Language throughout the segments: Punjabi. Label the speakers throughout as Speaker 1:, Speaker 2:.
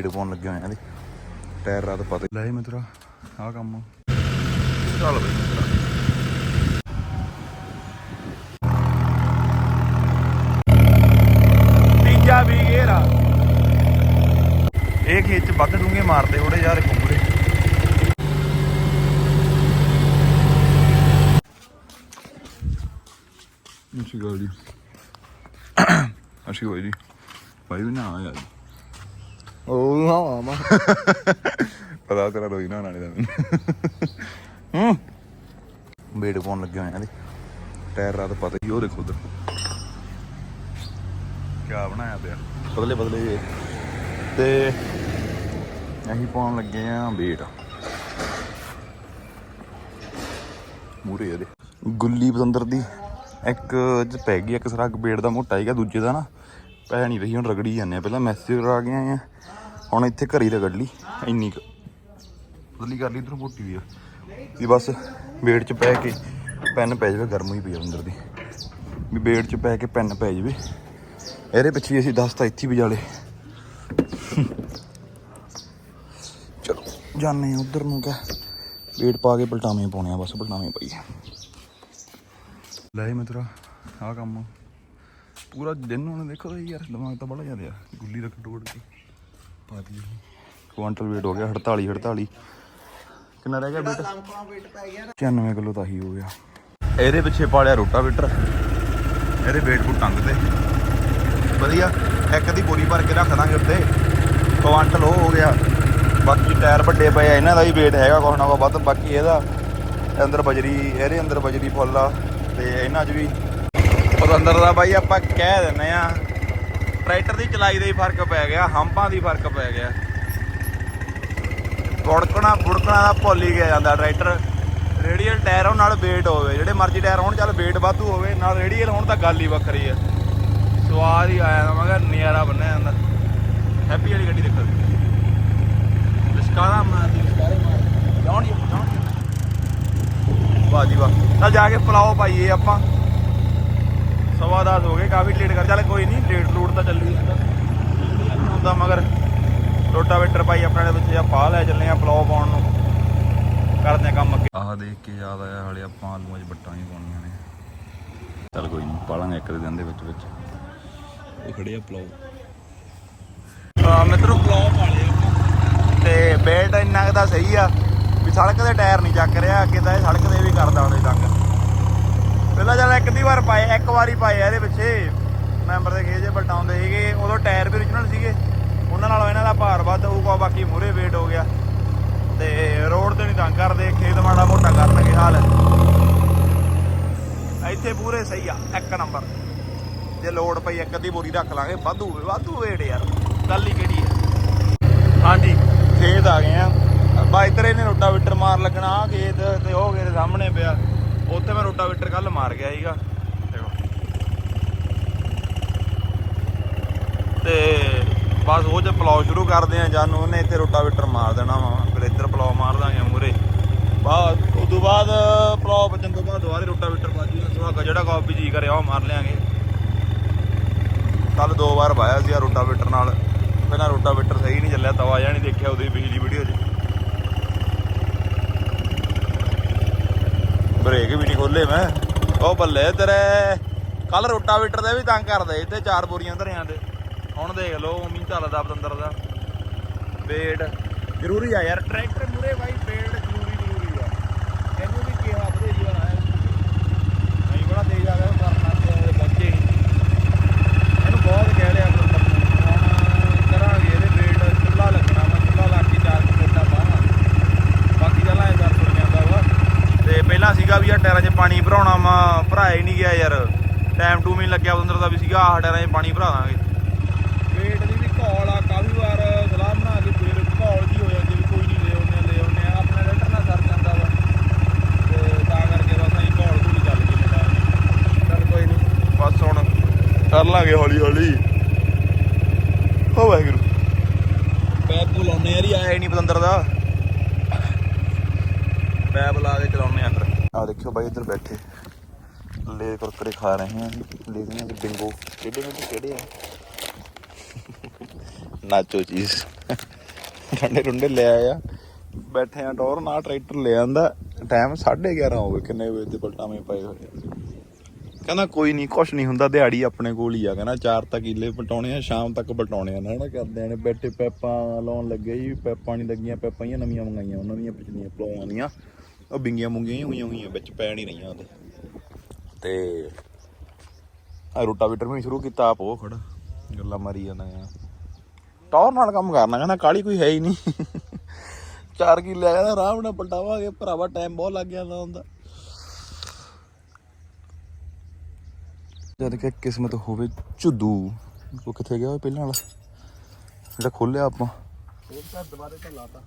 Speaker 1: ਬੇੜ ਪਾਉਣ ਲੱਗੇ ਹੋਏ ਆ ਇਹਦੇ। ਟਾਇਰ ਰਾਤ ਪਤਾ ਲੈ ਮਿੱਤਰਾ ਆਹ ਕੰਮ। ਚੱਲ ਬਈ। ਮਿੱਤਰਾ ਤੀਜਾ ਵੀ ਗੇਰਾ ਇਹ ਖੇਤ ਚ ਵੱਧ ਡੂੰਗੇ ਮਾਰਦੇ ਥੋੜੇ ਯਾਰ ਕੁੰਬੜੇ ਅੱਛੀ ਗੱਲ ਜੀ। ਅੱਛੀ ਹੋਈ ਜੀ। ਭਾਈ ਵੀ ਨਾ ਆਇਆ ਜੀ।
Speaker 2: ਉਹ ਹਾਂ ਮਾ
Speaker 1: ਪਤਾ ਤੇਰਾ ਰੋਈ ਨਾ ਨਾਲੇ ਦਾ। ਹੂੰ। ਬੇੜ ਪਾਉਣ ਲੱਗੇ ਹੋਏ ਆ ਇਹਦੇ। ਟਾਇਰ ਰਾਤ ਪਤਾ ਹੀ ਉਹ ਦੇਖੋ ਉਧਰ। ਕਿਆ ਬਣਾਇਆ ਪਿਆ? ਬਦਲੇ ਬਦਲੇ ਜਿਹੇ। ਤੇ ਅਸੀਂ ਪਾਉਣ ਲੱਗੇ ਆ ਬੇੜ। ਮੂਰੇ ਇਹਦੇ। ਗੁੱਲੀ ਬਤੰਦਰ ਦੀ। ਇੱਕ ਚ ਪੈ ਗਈ ਇੱਕ ਸਰਗ ਬੇੜ ਦਾ ਮੋਟਾ ਹੈਗਾ ਦੂਜੇ ਦਾ ਨਾ। ਪੈ ਨਹੀਂ ਰਹੀ ਹੁਣ ਰਗੜੀ ਜਾਂਦੇ ਆ। ਪਹਿਲਾਂ ਮੈਸੇਜ ਆ ਗਏ ਆ। ਹੁਣ ਇੱਥੇ ਘਰੀ ਰਗੜ ਲਈ, ਇੰਨੀ ਕੁ। ਬਦਲੀ ਕਰ ਲਈ, ਇਧਰੋਂ ਮੋਟੀ ਵੀ ਆ। ਵੀ ਬਸ ਬੇੜ ਚ ਪੈ ਕੇ ਪੈਨ ਪੈ ਜਾਵੇ, ਗਰਮ ਹੋਈ ਪਈ ਆ ਅੰਦਰ ਦੀ। ਵੀ ਬੇੜ ਚ ਪੈ ਕੇ ਪੈਨ ਪੈ ਜਾਵੇ। ਇਹਦੇ ਪਿੱਛੇ ਅਸੀਂ 10 ਤਾਂ ਇੱਥੇ ਹੀ ਵਜਾ ਲਏ। ਚਲੋ ਜਾਣੇ ਆ ਉਧਰ ਨੂੰ ਕਹ। ਵੇਟ ਪਾ ਕੇ ਪਲਟਾਵੇਂ ਪਾਉਣੇ ਆ, ਬਸ ਪਲਟਾਵੇਂ ਪਈ ਲੈ ਮਿੱਤਰਾ, ਆਹ ਕੰਮ। ਪੂਰਾ ਦਿਨ ਹੁਣ ਦੇਖੋ ਯਾਰ, ਦਿਮਾਗ ਤਾਂ ਬੜਾ ਜ਼ਿਆਦਾ ਆ, ਗੁੱਲੀ ਰੱਖ ਟੋੜ ਕੇ। ਪਾ ਦੀ ਕੁਆਂਟਲ weight ਹੋ ਗਿਆ 48 48 ਕਿੰਨਾ ਰਹਿ ਗਿਆ weight?
Speaker 2: ਲੰਕਾ ਵੇਟ ਪੈ ਗਿਆ
Speaker 1: 96 ਕਿਲੋ ਤਾਂ ਹੀ ਹੋ ਗਿਆ। ਇਹਦੇ ਪਿੱਛੇ ਪਾਲਿਆ ਰੋਟਾ ਰੋਟਾਵੇਟਰ। ਇਹਦੇ weight ਨੂੰ ਟੰਗ ਤੇ। ਵਧੀਆ। ਇੱਕ ਦੀ ਬੋਰੀ ਭਰ ਕੇ ਰੱਖ ਦਾਂਗੇ ਉੱਤੇ। ਕੁਆਂਟਲ ਉਹ ਹੋ ਗਿਆ। ਬਾਕੀ ਟਾਇਰ ਵੱਡੇ ਪਏ ਆ, ਇਹਨਾਂ ਦਾ ਵੀ weight ਹੈਗਾ ਕੁਛ ਨਾ ਕੁਛ ਵੱਧ। ਬਾਕੀ ਇਹਦਾ ਅੰਦਰ ਬਜਰੀ, ਇਹਦੇ ਅੰਦਰ ਬਜਰੀ ਫੁੱਲ ਆ। ਤੇ ਇਹਨਾਂ 'ਚ ਵੀ। ਉਹ ਅੰਦਰ ਦਾ ਬਾਈ ਆਪਾਂ ਕਹਿ ਦਿੰਨੇ ਆ ਟਰੈਕਟਰ ਦੀ ਚਲਾਈ ਦਾ ਹੀ ਫ਼ਰਕ ਪੈ ਗਿਆ, ਹੰਪਾਂ ਦੀ ਫ਼ਰਕ ਪੈ ਗਿਆ। ਬੁੜਕਣਾ ਬੁੜਕਣਾ ਦਾ ਭੁੱਲ ਹੀ ਗਿਆ ਜਾਂਦਾ ਟਰੈਕਟਰ। ਰੇਡੀਅਲ ਟਾਇਰ ਹੋਣ ਨਾਲ weight ਹੋਵੇ, ਜਿਹੜੇ ਮਰਜ਼ੀ ਟਾਇਰ ਹੋਣ, ਚੱਲ weight ਵਾਧੂ ਹੋਵੇ, ਨਾਲ ਰੇਡੀਅਲ ਹੋਣ ਤਾਂ ਗੱਲ ਹੀ ਵੱਖਰੀ ਹੈ ਸਵਾਦ ਹੀ ਆਇਆ ਨਾ ਮਗਰ ਨਜ਼ਾਰਾ ਬੰਨਿਆ ਜਾਂਦਾ। ਹੈਪੀ ਵਾਲੀ ਗੱਡੀ ਦੇਖੋ। ਲਿਸ਼ਕਾਰਾ ਮਾਰਦੀ ਲਿਸ਼ਕਾਰੇ ਮਾਰ। ਜਾਣ ਜੀ ਵਾਹ ਜੀ ਵਾਹ। ਚੱਲ ਜਾ ਕੇ ਪਲਾਓ ਪਾਈਏ ਆਪਾਂ। ਸਵਾ ਦਸ ਹੋ ਗਏ ਕਾਫੀ ਲੇਟ ਕਰ ਚੱਲ ਕੋਈ ਨਹੀਂ ਲੇਟ ਲੂਟ ਤਾਂ ਚੱਲੀ ਹੁੰਦਾ ਮਗਰ ਰੋਟਾਵੇਟਰ ਪਾਈ ਆਪਣੇ ਦੇ ਵਿੱਚ ਜਾਂ ਪਾ ਲੈ ਚੱਲੇ ਆ ਪਲਾਓ ਪਾਉਣ ਨੂੰ। ਕਰਦੇ ਆ ਕੰਮ ਅੱਗੇ। ਆਹ ਦੇਖ ਕੇ ਯਾਦ ਆਇਆ ਹਲੇ ਆਪਾਂ ਆਲੂਆਂ 'ਚ ਬੱਟਾਂ ਹੀ ਪਾਉਣੀਆਂ ਨੇ। ਚੱਲ ਕੋਈ ਨਹੀਂ ਪਾਲਾਂਗੇ ਇੱਕ ਦੇ ਦਿਨ ਦੇ ਵਿੱਚ ਵਿੱਚ। ਇਹ ਖੜੇ ਆ ਪਲਾਓ ਆ ਮਿੱਤਰੋ ਪਲਾਓ ਪਾ ਲਏ ਆਪਾਂ। ਤੇ ਬੇਲਟ ਇੰਨਾ ਕੁ ਤਾਂ ਸਹੀ ਆ ਵੀ ਸੜਕ ਦੇ ਟਾਇਰ ਨਹੀਂ ਚੱਕ ਰਿਹਾ ਅੱਗੇ ਤਾਂ ਇਹ ਸੜਕ ਦੇ ਵੀ ਕਰਦਾ ਉਹਦੇ ਤੰਗ ਪਹਿਲਾਂ ਜਦ ਇੱਕ ਦੀ ਵਾਰ ਪਾਏ, ਇੱਕ ਵਾਰੀ ਪਾਏ ਆ ਇਹਦੇ ਪਿੱਛੇ। ਮੈਂਬਰ ਦੇ ਗੇਜ ਪਲਟਾਉਂਦੇ ਸੀਗੇ, ਉਦੋਂ ਟਾਇਰ ਵੀ origignal ਸੀਗੇ। ਉਹਨਾਂ ਨਾਲੋਂ ਇਹਨਾਂ ਦਾ ਭਾਰ ਵੱਧ ਹੋਊਗਾ, ਬਾਕੀ ਮੂਰੇ weight ਹੋ ਗਿਆ। ਤੇ ਰੋਡ ਤੇ ਨਹੀਂ ਤੰਗ ਕਰਦੇ, ਖੇਤ ਮਾੜਾ ਮੋਟਾ ਕਰ ਕਰਨਗੇ ਹਾਲ। ਇੱਥੇ ਪੂਰੇ ਸਹੀ ਆ, ਇੱਕ ਨੰਬਰ। ਜੇ ਲੋਡ ਪਈ ਇੱਕ ਅੱਧੀ ਬੋਰੀ ਰੱਖ ਲਾਂਗੇ, ਵਾਧੂ ਵਾਧੂ weight ਯਾਰ। ਗੱਲ ਹੀ ਕਿਹੜੀ ਆ? ਹਾਂਜੀ, ਖੇਤ ਆ ਗਏ ਆ। ਬਾ ਇੱਧਰ ਇਹਨੇ ਰੋਟਾਵੇਟਰ ਮਾਰ ਲੱਗਣਾ ਖੇਤ ਤੇ ਉਹ ਖੇਤ ਸਾਹਮਣੇ ਪਿਆ। ਉੱਥੇ ਮੈਂ ਰੋਟਾਵੇਟਰ ਕੱਲ ਮਾਰ ਗਿਆ ਸੀਗਾ। ਦੇਖੋ। ਤੇ ਬਸ ਉਹ ਜੇ ਪਲਾਉ ਸ਼ੁਰੂ ਕਰਦੇ ਆ ਜਾਨੂੰ ਉਹਨੇ ਇੱਥੇ ਰੋਟਾਵੇਟਰ ਮਾਰ ਦੇਣਾ ਵਾ, ਫਿਰ ਇੱਧਰ ਪਲਾਉ ਮਾਰ ਦਾਂਗੇ ਮੂਰੇ ਬਾਅਦ ਤੋਂ ਬਾਅਦ ਪਲਾਉ ਬਚਣ ਤੋਂ ਬਾਅਦ ਦੁਬਾਰੇ ਰੋਟਾਵੇਟਰ ਬਾਜੀ ਨਾਲ ਸੁਹਾਗਾ ਜਿਹੜਾ ਕਾਪੀ ਜੀ ਕਰਿਆ, ਉਹ ਮਾਰ ਲਿਆਂਗੇ। ਕੱਲ ਦੋ ਵਾਰ ਵਾਇਆ ਸੀ ਆ ਰੋਟਾਵੇਟਰ ਨਾਲ। ਪਹਿਲਾਂ ਰੋਟਾਵੇਟਰ ਸਹੀ ਨਹੀਂ ਚੱਲਿਆ, ਤਵਾ ਜਾਂ ਨਹੀਂ ਦੇਖਿਆ ਉਹਦੀ ਬਿਜਲੀ ਵੀਡੀਓ 'ਚ। ਬ੍ਰੇਕ ਵੀ ਨਹੀਂ ਖੋਲੇ ਮੈਂ। ਉਹ ਬੱਲੇ ਤੇਰੇ। ਕੱਲ ਰੋਟਾਵੇਟਰ ਦੇ ਵੀ ਤੰਗ ਕਰਦੇ ਇੱਥੇ ਚਾਰ ਬੋਰੀਆਂ ਧਰਿਆਂ ਦੇ ਹੁਣ ਦੇਖ ਲਓ ਉਮੀ ਚੱਲਦਾ ਪਤੰਦਰ ਦਾ। ਵੇਟ ਜ਼ਰੂਰੀ ਆ ਯਾਰ ਟਰੈਕਟਰ ਮੂਰੇ ਬਾਈ ਵੇਟ ਜ਼ਰੂਰੀ ਜ਼ਰੂਰੀ ਆ ਇਹਨੂੰ ਵੀ ਕਿਹਾ ਬਥੇਰੀ ਵਾਰ ਆਇਆ ਨਹੀਂ ਬੜਾ ਤੇਜ਼ ਆ ਗਿਆ ਕਰਨਾ ਤੇ ਬੱਚੇ ਇਹਨੂੰ ਬਹੁਤ ਕਹਿ ਲਿਆ ਪਤੰਦਰ ਨੂੰ ਹੁਣ ਕਰਾਂਗੇ ਇਹਦੇ ਵੇਟ ਚੁੱਲਾ ਲੱਗਣਾ ਮੈਂ ਚੁੱਲਾ ਲਾ ਕੇ ਚਾਰ ਕਿਲੋਮੀਟਰ ਬਾਹਰ ਬਾਕੀ ਗੱਲਾਂ ਇਹ ਕਰ ਸੁਣ ਜਾਂਦਾ ਵਾ ਤੇ ਪਹਿਲਾਂ ਸੀਗਾ ਵੀ ਆ ਟਾਇਰਾਂ 'ਚ ਪਾਣੀ ਭਰਾਉਣਾ ਵਾ ਭਰਾਇਆ ਹੀ ਨਹੀਂ ਗਿਆ ਯਾਰ। ਟਾਈਮ ਟੂ ਵੀ ਨੀ ਲੱਗਿਆ ਉਦੋਂ ਦਾ ਵੀ ਸੀਗਾ ਆਹ ਟਾਇਰਾਂ 'ਚ ਪਾਣੀ ਭਰਾ ਦਾਂਗੇ। ਵੇਟ ਦੀ ਵੀ ਘੌਲ ਆ ਕਾਫੀ ਵਾਰ ਸਲਾਹ ਬਣਾ ਕੇ ਫਿਰ ਘੌਲ ਜੀ ਹੋ ਜਾਂਦੀ ਵੀ ਕੋਈ ਨਹੀਂ ਲੈ ਆਉਂਦੇ ਲੈ ਆਉਂਦੇ ਆ। ਆਪਣਾ ਰੈਟਰ ਨਾਲ ਸਰ ਜਾਂਦਾ ਵਾ। ਤੇ ਤਾਂ ਕਰਕੇ ਬਸ ਅਸੀਂ ਘੌਲ ਘੂਲ ਚੱਲ ਗਏ ਮੇਰਾ ਚੱਲ ਕੋਈ ਨਹੀਂ ਬਸ ਹੁਣ ਕਰ ਲਾਂਗੇ ਹੌਲੀ ਹੌਲੀ। ਹੋ ਵਾਹਿਗੁਰੂ। ਪੈਪ ਲਾਉਣੇ ਯਾਰ ਆਇਆ ਨਹੀਂ ਪਤੰਦਰ ਦਾ। ਪੈਪ ਲਾ ਕੇ ਚਲਾਉਣੇ ਆ ਫਿਰ ਆ ਦੇਖਿਓ ਬਾਈ ਇੱਧਰ ਬੈਠੇ। ਲੈ ਕੁਰਕਰੇ ਖਾ ਰਹੇ ਆ ਲੈ ਰਹੇ ਬਿੰਗੋ। ਕਿਹੜੇ ਨੇ ਕਿਹੜੇ ਆ? ਨਾਚੋ ਚੀਜ਼। ਠੰਡੇ ਠੁੰਡੇ ਲੈ ਆਇਆ। ਬੈਠੇ ਆ ਟੌਰ ਨਾਲ ਟਰੈਕਟਰ ਲੈ ਆਂਦਾ। ਟਾਈਮ 11:30 ਹੋ ਗਏ, ਕਿੰਨੇ ਵਜੇ ਤੇ ਪਲਟਾਵੇਂ ਪਏ ਹੋਏ ਕਹਿੰਦਾ ਕੋਈ ਨਹੀਂ, ਕੁਛ ਨਹੀਂ ਹੁੰਦਾ, ਦਿਹਾੜੀ ਆਪਣੇ ਕੋਲ ਹੀ ਆ। ਕਹਿੰਦਾ ਚਾਰ ਤੱਕ ਕਿੱਲੇ ਪਟਾਉਣੇ ਆ, ਸ਼ਾਮ ਤੱਕ ਪਟਾਉਣੇ ਆ। ਹਨਾ ਕਰਦੇ ਨੇ ਬੈਠੇ, ਪੈਪਾਂ ਲਾਉਣ ਲੱਗੇ ਜੀ, ਪੈਪਾਂ ਨਹੀਂ ਲੱਗੀਆਂ, ਪੈਪਾਂ ਹੀ ਨਵੀਆਂ ਮੰਗਾਈਆਂ, ਉਹਨਾਂ ਦੀਆਂ, ਪਿਛਲੀਆਂ ਪਲਾਉਆਂ ਦੀਆਂ ਉਹ ਬਿੰਗੀਆਂ ਮੁੰਗੀਆਂ ਹੀ ਹੋਈਆਂ ਹੋਈਆਂ ਵਿੱਚ ਪੈ ਨਹੀਂ ਰਹੀਆਂ ਉਹਦੇ। ਤੇ ਆ ਰੋਟਾਵੀਟਰ ਵੀ ਸ਼ੁਰੂ ਕੀਤਾ ਆਪ ਉਹ ਖੜਾ ਗੱਲਾਂ ਮਾਰੀ ਜਾਂਦਾ ਆ। ਟੌਰ ਨਾਲ ਕੰਮ ਕਰਨਾ ਕਹਿੰਦਾ ਕਾਲੀ ਕੋਈ ਹੈ ਹੀ ਨਹੀਂ। ਚਾਰ ਕਿੱਲੇ ਆ ਕਹਿੰਦਾ ਆਰਾਮ ਨਾਲ ਪਲਟਾਵਾਂਗੇ ਭਰਾਵਾ ਟਾਈਮ ਬਹੁਤ ਲੱਗ ਜਾਂਦਾ ਹੁੰਦਾ ਜਦ ਕਿ ਕਿਸਮਤ ਹੋਵੇ ਝੁੱਦੂ ਉਹ ਕਿੱਥੇ ਗਿਆ ਪਹਿਲਾਂ ਵਾਲਾ? ਜਿਹੜਾ ਖੋਲਿਆ ਆਪਾਂ।
Speaker 2: ਉਹ ਤਾਂ ਦੁਬਾਰੇ ਤਾਂ ਲਾਤਾ।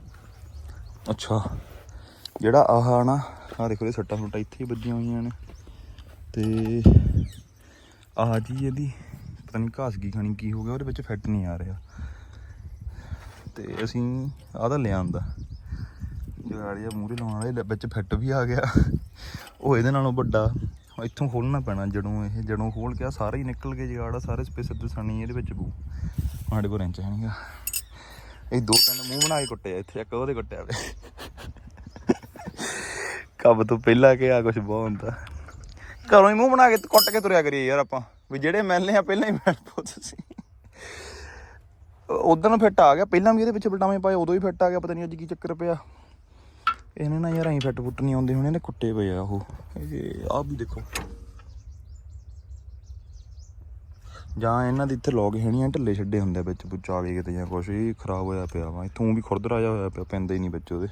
Speaker 1: ਅੱਛਾ। ਜਿਹੜਾ ਆਹ ਨਾ ਆ ਦੇਖੋ ਇਹ ਸੱਟਾਂ ਸੁੱਟਾਂ ਇੱਥੇ ਹੀ ਵੱਜੀਆਂ ਹੋਈਆਂ ਨੇ। ਤੇ ਆਹ ਜੀ ਇਹਦੀ, ਪਤਾ ਨਹੀਂ ਘਾਸ ਕੀ ਖਾਣੀ ਕੀ ਹੋ ਗਿਆ, ਉਹਦੇ ਵਿੱਚ ਫਿੱਟ ਨਹੀਂ ਆ ਰਿਹਾ। ਤੇ ਅਸੀਂ ਆਹ ਤਾਂ ਲਿਆਂਦਾ। ਜਗਾੜੀਆ ਮੂਰੇ ਲਾਉਣ ਵਾਲੇ ਵਿੱਚ ਫਿੱਟ ਵੀ ਆ ਗਿਆ। ਉਹ ਇਹਦੇ ਨਾਲੋਂ ਵੱਡਾ ਇੱਥੋਂ ਖੋਲਣਾ ਪੈਣਾ ਜੜੋਂ ਇਹ ਜੜੋਂ ਖੋਲ ਕੇ ਆਹ ਸਾਰੇ ਹੀ ਨਿਕਲ ਕੇ ਜਗਾੜਾ ਸਾਰੇ ਸਪੇਸਰ ਸਿੱਧੇ ਸਣੀ ਇਹਦੇ ਵਿੱਚ ਬੂ ਸਾਡੇ ਕੋਲ ਰੈਂਚ ਹੈ ਨਹੀਂਗਾ ਇਹ ਦੋ ਤਿੰਨ ਮੂੰਹ ਬਣਾ ਕੇ ਕੁੱਟਿਆ ਇੱਥੇ, ਇੱਕ ਉਹਦੇ ਕੁੱਟਿਆ ਵੇ। ਕਬ ਤੋਂ ਪਹਿਲਾਂ ਕਿ ਆ ਕੁਝ ਬਹੁਤ ਹੁੰਦਾ। ਘਰੋਂ ਹੀ ਮੂੰਹ ਬਣਾ ਕੇ ਕੁੱਟ ਕੇ ਤੁਰਿਆ ਕਰੀਏ ਯਾਰ ਆਪਾਂ। ਵੀ ਜਿਹੜੇ ਮਿਲਨੇ ਆ, ਪਹਿਲਾਂ ਹੀ ਮਿਲ ਪੋ ਤੁਸੀਂ। ਉਦੋਂ ਫਿੱਟ ਆ ਗਿਆ। ਪਹਿਲਾਂ ਵੀ ਇਹਦੇ ਵਿੱਚ ਬਲਟਾਵੇਂ ਪਾਏ, ਉਦੋਂ ਹੀ ਫਿੱਟ ਆ ਗਿਆ, ਪਤਾ ਨਹੀਂ ਅੱਜ ਕੀ ਚੱਕਰ ਪਿਆ। ਇਹਨੇ ਨਾ ਯਾਰ ਐਂ ਫਿੱਟ ਫੁੱਟ ਨਹੀਂ ਆਉਂਦੇ ਹੁਣ, ਇਹਨੇ ਕੁੱਟੇ ਪਏ ਆ ਉਹ। ਇਹ ਆਹ ਵੀ ਦੇਖੋ। ਜਾਂ ਇਹਨਾਂ ਦੀ ਇੱਥੇ ਲੋਗ ਹੈਣੀਆਂ ਢੱਲੇ ਛੱਡੇ ਹੁੰਦੇ ਵਿੱਚ, ਪੁੱਛ ਆਵੇ ਕਿਤੇ ਜਾਂ ਕੁਛ। ਇਹ ਖਰਾਬ ਹੋਇਆ ਪਿਆ ਵਾ। ਇਥੋਂ ਵੀ ਖੁਰਦ ਰਾਜਾ ਹੋਇਆ ਪਿਆ, ਪੈਂਦਾ ਹੀ ਨਹੀਂ ਵਿੱਚ ਉਹਦੇ।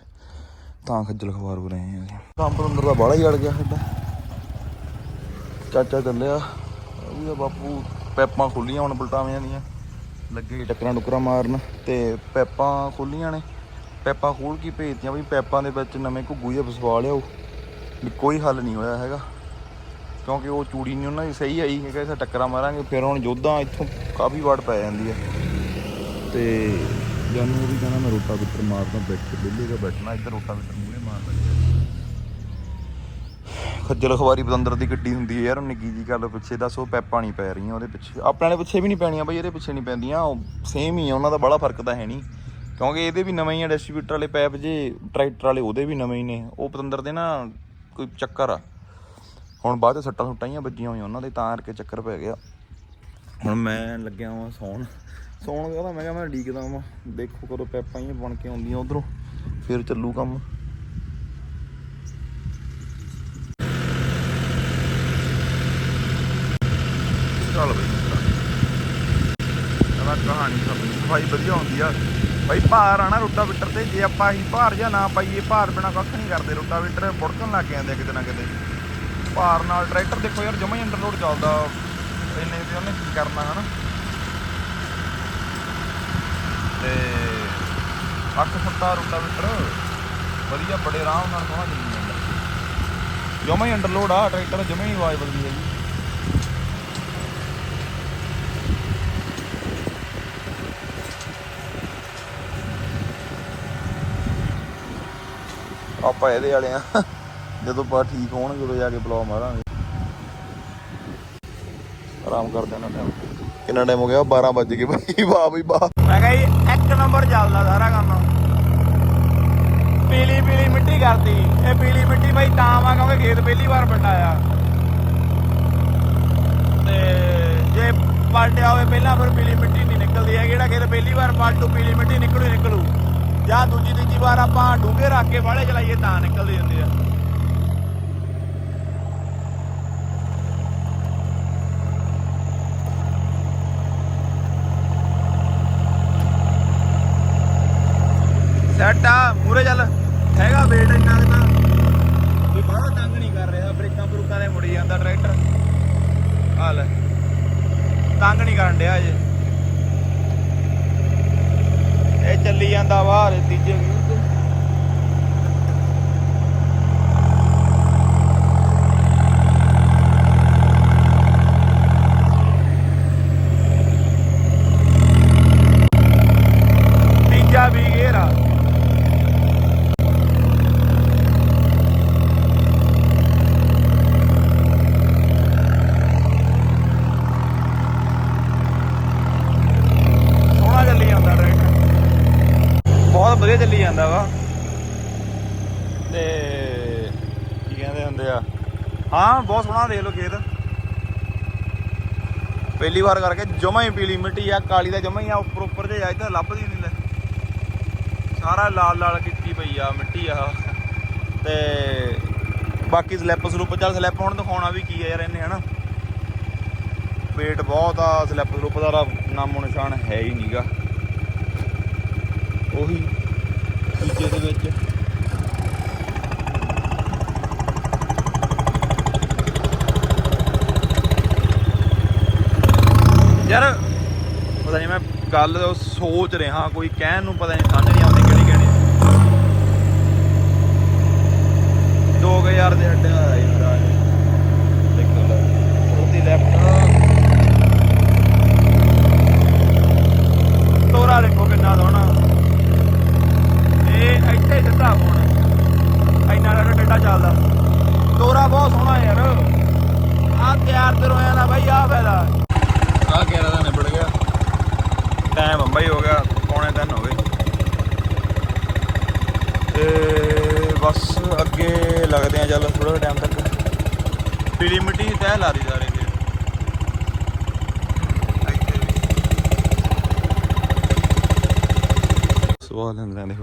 Speaker 1: ਤਾਂ ਖੱਜਲ ਖਵਾਰ ਹੋ ਰਹੇ ਹਾਂ ਅਸੀਂ ਅੰਦਰ ਦਾ ਬਾਹਲਾ ਹੀ ਅੜ ਗਿਆ ਸਾਡਾ। ਚਾਚਾ ਚੱਲਿਆ। ਉਹ ਵੀ ਬਾਪੂ, ਪੈਪਾਂ ਖੁੱਲੀਆਂ ਹੁਣ ਪਲਟਾਵਿਆਂ ਦੀਆਂ। ਲੱਗੇ ਟੱਕਰਾਂ ਟੁਕਰਾਂ ਮਾਰਨ ਤੇ ਪੈਪਾਂ ਖੁੱਲੀਆਂ ਨੇ। ਪੈਪਾਂ ਖੋਲ ਕੇ ਭੇਜਤੀਆਂ ਵੀ ਪੈਪਾਂ ਦੇ ਵਿੱਚ ਨਵੇਂ ਘੁੱਗੂ ਜਿਹਾ ਫਸਵਾ ਲਿਆਓ। ਵੀ ਕੋਈ ਹੱਲ ਨਹੀਂ ਹੋਇਆ ਹੈਗਾ। ਕਿਉਂਕਿ ਉਹ ਚੂੜੀ ਨਹੀਂ ਉਹਨਾਂ ਦੀ ਸਹੀ ਆਈ ਹੈਗਾ ਇਸੇ ਟੱਕਰਾਂ ਮਾਰਾਂਗੇ, ਫਿਰ ਹੁਣ ਜੋਧਾਂ ਇੱਥੋਂ ਕਾਫੀ ਵਾਟ ਪੈ ਜਾਂਦੀ ਹੈ। ਤੇ ਜਾਨੂੰ ਵੀ ਕਹਿੰਦਾ ਮੈਂ ਰੋਟਾ ਬਿੱਟਰ ਮਾਰਦਾ, ਬੈਠ ਬਿੱਲੇ ਦਾ ਬੈਠਣਾ, ਇੱਧਰ ਰੋਟਾ ਬਿੱਟਰ ਮੂਹਰੇ ਮਾਰਦਾ ਖੱਜਲ ਖਵਾਰੀ ਬਦੰਦਰ ਦੀ ਗੱਡੀ ਹੁੰਦੀ ਹੈ ਯਾਰ ਉਹ ਜੀ ਗੱਲ ਪਿੱਛੇ ਦੱਸ, ਉਹ ਪੈਪਾਂ ਨਹੀਂ ਪੈ ਰਹੀਆਂ ਉਹਦੇ ਪਿੱਛੇ। ਆਪਣੇ ਵਾਲੇ ਪਿੱਛੇ ਵੀ ਨਹੀਂ ਪੈਣੀਆਂ ਬਈ, ਇਹਦੇ ਪਿੱਛੇ ਨਹੀਂ ਪੈਂਦੀਆਂ ਸੇਮ ਹੀ ਆ, ਉਹਨਾਂ ਦਾ ਬੜਾ ਫ਼ਰਕ ਤਾਂ ਹੈ ਨਹੀਂ। ਕਿਉਂਕਿ ਇਹਦੇ ਵੀ ਨਵੇਂ ਹੀ ਆ ਡਿਸਟ੍ਰੀਬਿਊਟਰ ਵਾਲੇ ਪੈਪ ਜੇ, ਟਰੈਕਟਰ ਵਾਲੇ ਉਹਦੇ ਵੀ ਨਵੇਂ ਹੀ ਨੇ, ਉਹ ਪਤੰਦਰ ਦੇ ਨਾ ਕੋਈ ਚੱਕਰ ਆ। ਹੁਣ ਬਾਅਦ ਚ ਸੱਟਾਂ ਸੁੱਟਾਂ ਹੀ ਵੱਜੀਆਂ ਹੋਈਆਂ ਉਹਨਾਂ ਦੇ, ਤਾਂ ਕਰਕੇ ਚੱਕਰ ਪੈ ਗਿਆ। ਹੁਣ ਮੈਂ ਲੱਗਿਆ ਹਾਂ ਸੌਣ। ਸੌਣ ਕਹਿੰਦਾ ਮੈਂ ਕਿਹਾ ਮੈਂ ਡੀਕਦਾ ਵਾਂ। ਦੇਖੋ ਕਦੋਂ ਪੈਪਾਂ ਹੀ ਬਣ ਕੇ ਆਉਂਦੀਆਂ ਉਧਰੋਂ, ਫਿਰ ਚੱਲੂ ਕੰਮ। ਚੱਲ ਬਈ। ਇਹਦਾ ਕਹਾਣੀ ਸਫ਼ਾਈ ਵਧੀਆ ਹੁੰਦੀ ਆ। ਬਈ ਭਾਰ ਆਣਾ ਰੋਟਾਵੀਟਰ ਤੇ, ਜੇ ਆਪਾਂ ਹੀ ਭਾਰ ਜਾਂ ਨਾ ਪਾਈਏ, ਭਾਰ ਬਿਨਾ ਕੱਖ ਨਹੀਂ ਕਰਦੇ। ਰੋਟਾਵੀਟਰ ਬੁੜਕਣ ਲੱਗ ਜਾਂਦੇ ਆ ਕਿਤੇ ਨਾ ਕਿਤੇ। ਭਾਰ ਨਾਲ ਟਰੈਕਟਰ ਦੇਖੋ ਯਾਰ, ਜਮਾ ਹੀ ਅੰਡਰਲੋਡ ਚੱਲਦਾ। ਇੰਨੇ ਤੇ ਉਹਨੇ ਕੀ ਕਰਨਾ, ਹਨਾ? ਤੇ ਅੱਖ ਫੁੱਟਾ ਰੋਟਾਵੀਟਰ। ਵਧੀਆ, ਬੜੇ ਆਰਾਮ ਨਾਲ ਸੋਹਣਾ ਚੱਲੀ ਜਾਂਦਾ ਜਮਾ ਹੀ ਅੰਡਰਲੋਡ ਆ, ਟਰੈਕਟਰ ਜਮਾ ਹੀ ਆਵਾਜ਼ ਬਦਲੀ ਹੈ ਜੀ ਆਪਾਂ ਇਹਦੇ ਵਾਲੇ ਆ। ਜਦੋਂ ਪਾ ਠੀਕ ਹੋਣਗੇ, ਉਦੋਂ ਜਾ ਕੇ ਬਲੌਗ ਮਾਰਾਂਗੇ। ਆਰਾਮ ਕਰਦੇ ਨਾ ਟਾਈਮ ਕਿੰਨਾ ਟਾਈਮ ਹੋ ਗਿਆ? 12 ਵੱਜ ਗਏ ਬਾਈ ਵਾਹ ਬਈ, ਵਾਹ। ਮੈਂ ਕਿਹਾ ਜੀ, ਇੱਕ ਨੰਬਰ ਚੱਲਦਾ ਸਾਰਾ ਕੰਮ। ਪੀਲੀ ਪੀਲੀ ਮਿੱਟੀ ਕਰਦੀ ਇਹ ਪੀਲੀ ਮਿੱਟੀ ਬਾਈ ਤਾਂ ਵਾ ਕਿਉਂਕਿ ਖੇਤ ਪਹਿਲੀ ਵਾਰ ਪਟਾਇਆ। ਤੇ ਜੇ ਪਲਟਿਆ ਹੋਵੇ ਪਹਿਲਾਂ ਫਿਰ ਪੀਲੀ ਮਿੱਟੀ ਨਹੀਂ ਨਿਕਲਦੀ ਹੈ ਜਿਹੜਾ ਖੇਤ ਪਹਿਲੀ ਵਾਰ ਪਲਟੂ, ਪੀਲੀ ਮਿੱਟੀ ਨਿਕਲੂ ਨਿਕਲੂ। ਜਾਂ ਦੂਜੀ, ਤੀਜੀ ਵਾਰ ਆਪਾਂ ਡੂੰਘੇ ਰੱਖ ਕੇ ਵਾਲੇ ਚਲਾਈਏ ਤਾਂ ਨਿਕਲਦੀ ਹੁੰਦੀ ਆ। ਸੈਟ ਆ ਮੂਰੇ ਚੱਲ। ਹੈਗਾ ਵੇਟ ਇੰਨਾ ਕੁ ਤਾਂ। ਵੀ ਬਾਹਲਾ ਤੰਗ ਨਹੀਂ ਕਰ ਰਿਹਾ, ਬ੍ਰੇਕਾਂ ਬਰੂਕਾਂ ਦੇ ਮੁੜੀ ਜਾਂਦਾ ਟਰੈਕਟਰ। ਆ ਲੈ। ਤੰਗ ਨਹੀਂ ਕਰਨ ਡਿਆ ਅਜੇ ਇਹ ਚੱਲੀ ਜਾਂਦਾ ਬਾਹਰ, ਤੀਜੇ ਵੀਲ ਤੇ ਤੀਜਾ ਵੀ ਗੇਰਾ ਸੋਹਣਾ ਚੱਲੀ ਜਾਂਦਾ ਟਰੈਕਟਰ ਬਹੁਤ ਵਧੀਆ ਚੱਲੀ ਜਾਂਦਾ ਵਾ। ਤੇ ਕੀ ਕਹਿੰਦੇ ਹੁੰਦੇ ਆ? ਹਾਂ, ਬਹੁਤ ਸੋਹਣਾ ਦੇਖ ਲਓ ਖੇਤ। ਪਹਿਲੀ ਵਾਰ ਕਰਕੇ ਜਮਾ ਹੀ ਪੀਲੀ ਮਿੱਟੀ ਆ, ਕਾਲੀ ਦਾ ਜਮਾ ਹੀ ਆ, ਉੱਪਰ ਉੱਪਰ ਜੇ ਆ ਤਾਂ ਲੱਭਦੀ ਨਹੀਂ ਲੈ। ਸਾਰਾ ਲਾਲ ਲਾਲ ਕੀਤੀ ਪਈ ਆ ਮਿੱਟੀ ਆ। ਤੇ ਬਾਕੀ ਸਲੈਪ ਸਲੂਪ ਚੱਲ ਸਲੈਪ ਹੁਣ ਦਿਖਾਉਣਾ ਵੀ ਕੀ ਆ ਯਾਰ ਇਹਨੇ, ਹਨਾ। ਵੇਟ ਬਹੁਤ ਆ ਸਲੈਪ ਸਲੂਪ ਦਾ ਨਾਮੋ ਨਿਸ਼ਾਨ ਹੈ ਹੀ ਨਹੀਂਗਾ ਉਹੀ ਦੂਜੇ ਦੇ ਵਿੱਚ। ਯਾਰ, ਪਤਾ ਨਹੀਂ ਮੈਂ ਗੱਲ ਸੋਚ ਰਿਹਾ, ਕੋਈ ਕਹਿਣ ਨੂੰ ਪਤਾ ਨਹੀਂ ਸਮਝ ਨਹੀਂ ਆਉਂਦੀ ਕਿਹੜੀ ਕਹਿਣੀ 2000 ਦੇ ਅੱਡੇ ਆ ਯਾਰ ਦੇਖੋ ਲੈ ਉਹਦੀ ਲੈਫਟ ਤੋਰਾ ਦੇਖੋ ਕਿੰਨਾ ਸੋਹਣਾ ਇਹ ਇੱਥੇ ਸਿੱਧਾ ਹੋਣਾ ਇੰਨਾ ਦਾ ਡੱਡਾ ਚੱਲਦਾ ਤੋਰਾ ਬਹੁਤ ਸੋਹਣਾ ਯਾਰ ਆ ਤਿਆਰ ਤੇ ਰੋਇਆ ਨਾ ਬਾਈ ਆ ਫਾਇਦਾ ਆ ਕਿਹੜਾ ਦਾ ਨਿਬੜ ਗਿਆ ਟਾਈਮ ਅੰਬਾ ਹੀ ਹੋ ਗਿਆ ਪੌਣੇ ਤਿੰਨ ਹੋ ਗਏ ਤੇ ਬਸ ਅੱਗੇ ਲੱਗਦੇ ਆ ਚੱਲ ਥੋੜਾ ਟਾਈਮ ਤੱਕ ਪੀਲੀ ਮਿੱਟੀ ਦੀ ਤਹਿ ਲਾ ਦੀ ਸਾਰੇ ਕੇ ਸਵਾਲ ਲੈਂਦੇ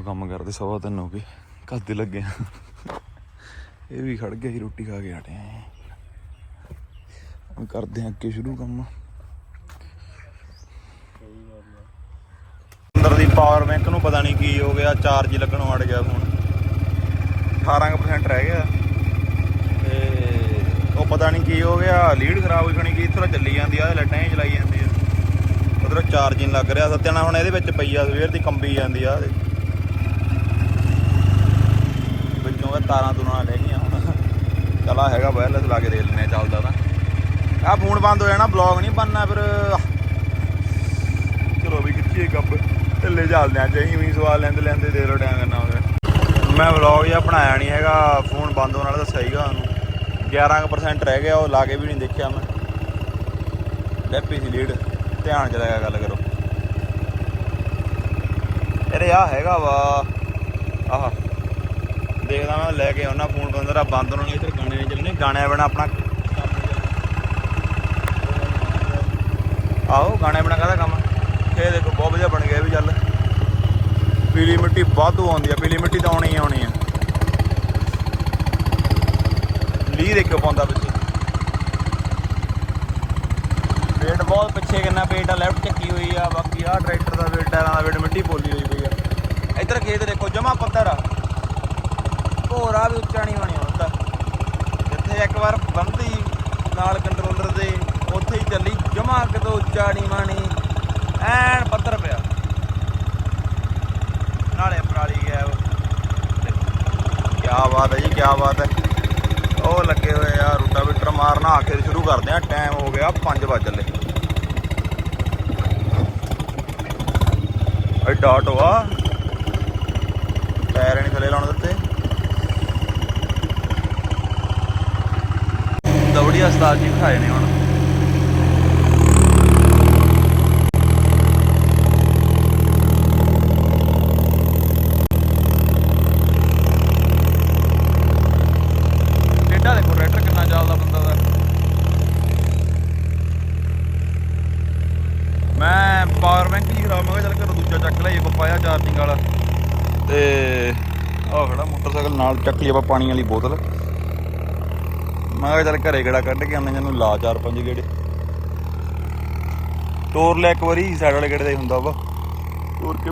Speaker 1: ਦੇਖੋ ਕੰਮ ਸਵਾ ਤਿੰਨ ਹੋ ਗਏ। ਘਰ ਦੇ ਲੱਗੇ ਆ। ਇਹ ਵੀ ਖੜ ਗਿਆ ਸੀ, ਰੋਟੀ ਖਾ ਕੇ ਹਟੇ ਆ। ਹੁਣ ਕਰਦੇ ਆ ਅੱਗੇ ਸ਼ੁਰੂ ਕੰਮ। ਅੰਦਰ ਦੀ ਪਾਵਰ ਬੈਂਕ ਨੂੰ ਪਤਾ ਨਹੀਂ ਕੀ ਹੋ ਗਿਆ ਚਾਰਜ ਹੀ ਲੱਗਣੋਂ ਅੜ ਗਿਆ ਫੋਨ 18% ਰਹਿ ਗਿਆ। ਤੇ ਉਹ ਪਤਾ ਨਹੀਂ ਕੀ ਹੋ ਗਿਆ ਲੀਡ ਖਰਾਬ ਹੋਈ ਖਣੀ ਕਿ ਇਥੋਂ ਚੱਲੀ ਜਾਂਦੀ ਆ ਲਾਈਟਾਂ ਹੀ ਚਲਾਈ ਜਾਂਦੀ ਆ। ਉਧਰੋਂ ਚਾਰਜਿੰਗ ਲੱਗ ਰਿਹਾ, ਸੱਤਿਆਣਾ ਹੁਣ ਇਹਦੇ ਵਿੱਚ ਪਈ ਆ, ਸਵੇਰ ਦੀ ਕੰਬੀ ਜਾਂਦੀ ਆ ਇਹਦੇ। ਵਿੱਚੋਂ ਇਹ ਤਾਰਾਂ ਤੁਰਾਂ ਲੈ ਗਈਆਂ ਹੁਣ। ਚਲਾ ਹੈਗਾ ਵਾਇਰਲੈਸ ਲਾ ਕੇ ਦੇ ਲੈਨੇ ਆ ਚੱਲਦਾ ਤਾਂ। ਆ ਫੋਨ ਬੰਦ ਹੋ ਜਾਣਾ ਬਲੌਗ ਨਹੀਂ ਬਣਨਾ ਫਿਰ। ਚਲੋ ਵੀ ਕਿੱਥੇ ਗੱਬ ਢਿੱਲੇ ਚੱਲਦੇ ਆ ਚਾਹੀ ਵੀ ਸਵਾਲ ਲੈਂਦੇ ਲੈਂਦੇ ਦੇ ਰੋ ਟਾਈਮ ਕਰਨਾ ਹੋਵੇ। ਮੈਂ ਵਲੌਗ ਜਿਹਾ ਬਣਾਇਆ ਨਹੀਂ ਹੈਗਾ ਫੋਨ ਬੰਦ ਹੋਣ ਵਾਲਾ ਦੱਸਿਆ ਸੀਗਾ ਉਹਨੂੰ 11% ਰਹਿ ਗਿਆ, ਉਹ ਲਾ ਕੇ ਵੀ ਨਹੀਂ ਦੇਖਿਆ ਮੈਂ। ਲੈਪੀ ਸੀ ਲੀਡ ਧਿਆਨ ਚ ਲਗਾ ਗੱਲ ਕਰੋ। ਅਰੇ ਆ ਹੈਗਾ ਵਾ। ਆਹ। ਦੇਖਦਾ ਮੈਂ, ਲੈ ਕੇ ਆਉਣਾ ਫੋਨ ਬੰਦਰਾ ਬੰਦ ਹੋਣਾ ਇੱਧਰ ਗਾਣੇ ਨਹੀਂ ਚੱਲਣੇ। ਗਾਣਿਆਂ ਬਿਨਾ ਆਪਣਾ ਆਓ ਗਾਣੇ ਬਣਾ ਕਾਹਦਾ ਕੰਮ? ਇਹ ਦੇਖੋ, ਬਹੁਤ ਵਧੀਆ ਬਣ ਗਿਆ ਵੀ ਚੱਲ। ਪੀਲੀ ਮਿੱਟੀ ਵਾਧੂ ਆਉਂਦੀ ਆ, ਪੀਲੀ ਮਿੱਟੀ ਤਾਂ ਆਉਣੀ ਆਉਣੀ ਆ। ਲੀ ਦੇਖੋ ਪਾਉਂਦਾ ਵਿੱਚ। ਵੇਟ ਬਹੁਤ ਪਿੱਛੇ ਕਿੰਨਾ ਵੇਟ ਆ ਲੈਫਟ ਚੱਕੀ ਹੋਈ ਆ, ਬਾਕੀ ਆ ਟਰੈਕਟਰ ਦਾ ਵੇਟ ਟਾਇਰਾਂ ਦਾ ਵੇਟ ਮਿੱਟੀ ਬੋਲੀ ਹੋਈ ਪਈ ਆ। ਇੱਧਰ ਖੇਤ ਦੇਖੋ, ਜਮਾ ਪੱਧਰ ਆ। ਭੋਰਾ ਵੀ ਉੱਚਾ ਨਹੀਂ ਬਣਿਆ ਹੁੰਦਾ। ਜਿੱਥੇ ਇੱਕ ਵਾਰ ਬੰਦੀ ਨਾਲ ਕੰਟਰੋਲਰ ਦੇ, ਉੱਥੇ ਹੀ ਚੱਲੀ। ਜਮਾ ਕਿਤੋਂ ਉੱਚਾ ਨਹੀਂ ਮਾਣੀ। ਐਨ ਪੱਧਰ ਪਿਆ। ਨਾਲੇ ਪਰਾਲੀ ਗਿਆ ਕੀ ਬਾਤ ਹੈ ਜੀ ਕੀ ਬਾਤ ਹੈ। ਉਹ ਲੱਗੇ ਹੋਏ ਆ ਰੂਟਾਵੀਟਰ ਮਾਰਨਾ। ਆਖਿਰ ਸ਼ੁਰੂ ਕਰਦੇ ਆ ਟਾਈਮ ਹੋ ਗਿਆ 5 ਵਜੇ ਚੱਲੇ। ਐਡਾ ਡਾਟ ਵਾ। ਟਾਇਰ ਨਹੀਂ ਥੱਲੇ ਲਾਉਣ ਦਿੱਤੇ। ਦਵੜੀ ਉਸਤਾਦ ਜੀ ਖਾਏ ਨੇ ਹੁਣ। ਟੇਡਾ ਦੇਖੋ ਰੈਟਰ ਕਿੰਨਾ ਚੱਲਦਾ ਬੰਦਾ ਦਾ। ਮੈਂ ਪਾਵਰ ਬੈਂਕ ਹੀ ਖਰਾਬ ਮੈਂ ਕਿਹਾ ਚੱਲ ਘਰੋਂ ਦੂਜਾ ਚੱਕ ਲਈਏ ਪਪਾਇਆ ਚਾਰਜਿੰਗ ਵਾਲਾ। ਤੇ ਆਹ ਖੜਾ ਮੋਟਰਸਾਈਕਲ ਨਾਲ ਚੱਕ ਲਈ ਆਪਾਂ ਪਾਣੀ ਵਾਲੀ ਬੋਤਲ। ਮੈਂ ਕਿਹਾ ਚੱਲ ਘਰੇ ਗੇੜਾ ਕੱਢ ਕੇ ਆਉਂਦੇ, ਜਿਹਨੂੰ ਲਾ ਚਾਰ ਪੰਜ ਗੇੜੇ। ਤੋਰ ਲੈ ਇੱਕ ਵਾਰੀ ਸਾਈਡ ਵਾਲੇ ਗੇੜੇ ਦਾ ਹੀ ਹੁੰਦਾ ਵਾ। ਤੋਰ ਕੇ,